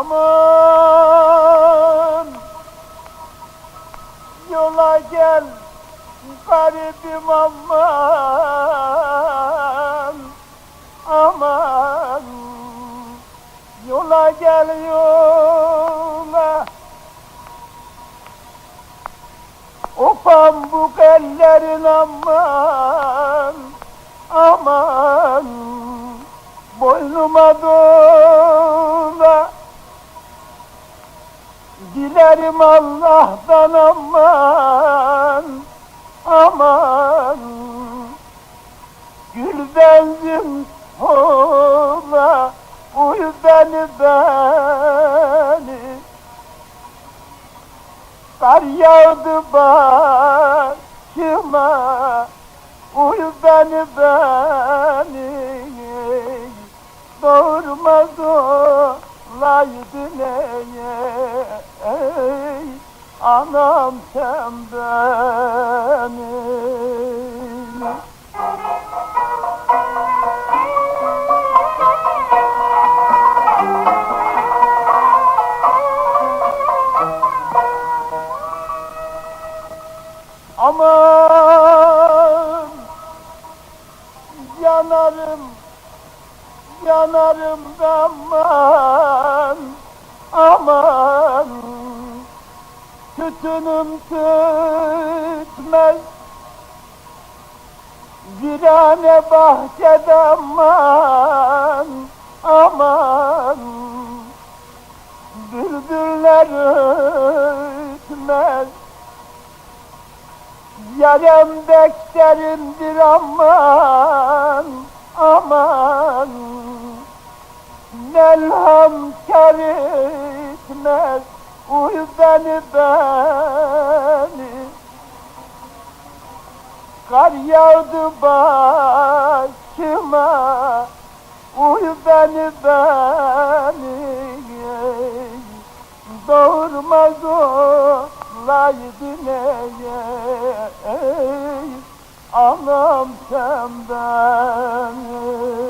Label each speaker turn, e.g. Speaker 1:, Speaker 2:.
Speaker 1: Aman! Yola gel garibim aman! Aman! Yola gel yola! O pambuk ellerin aman! Aman! Boynuma dola Dilerim Allah'tan aman aman. Gül benzin ola uy beni beni. Kar yağdı başıma uy beni beni. Doğurmaz olaydı neye? ey Anam sen beni Aman yanarım yanarım da aman aman tütünüm tütmez virane bahçede aman aman. Bülbüller ötmez Yarem beklerindir aman aman. Melham kar etmez Uy beni beni. Kar yağdı başıma. Uy beni beni. Doğurmaz olaydı neye? Anam sen beni.